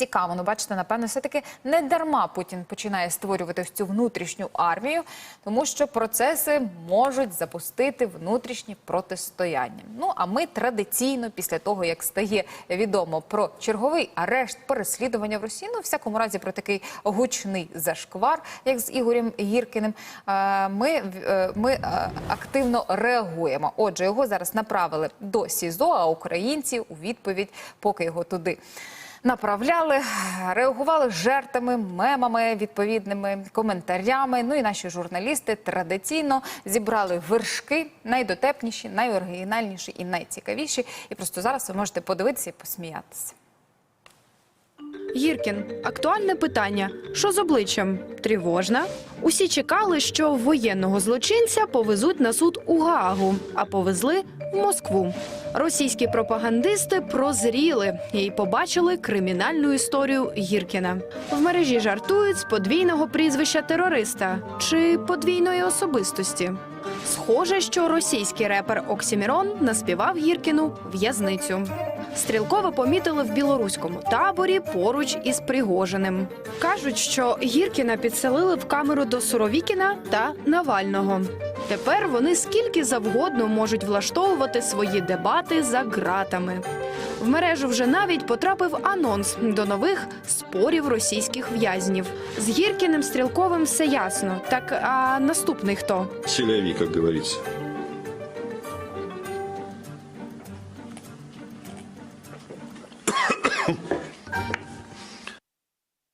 Цікаво, ну бачите, напевно, все-таки не дарма Путін починає створювати цю внутрішню армію, тому що процеси можуть запустити внутрішні протистояння. Ну а ми традиційно, після того як стає відомо про черговий арешт, переслідування в Росії, ну в всякому разі про такий гучний зашквар, як з Ігорем Гіркіним, е, ми, е, ми е, активно реагуємо. Отже, його зараз направили до СІЗО, а українці у відповідь, поки його туди. Направляли, реагували жертвами, мемами, відповідними коментарями. Ну і наші журналісти традиційно зібрали вершки найдотепніші, найоригінальніші і найцікавіші. І просто зараз ви можете подивитися і посміятися. Гіркін, актуальне питання: що з обличчям? Тривожна. Усі чекали, що воєнного злочинця повезуть на суд у Гаагу, а повезли в Москву. Російські пропагандисти прозріли і побачили кримінальну історію Гіркіна. В мережі жартують з подвійного прізвища терориста чи подвійної особистості. Схоже, що російський репер Оксімірон наспівав Гіркіну в'язницю. Стрілкова помітили в білоруському таборі поруч із Пригожиним. Кажуть, що Гіркіна підселили в камеру до Суровікіна та Навального. Тепер вони скільки завгодно можуть влаштовувати свої дебати за ґратами. В мережу вже навіть потрапив анонс до нових спорів російських в'язнів. З Гіркіним стрілковим все ясно. Так а наступний хто? Силяві, як говориться.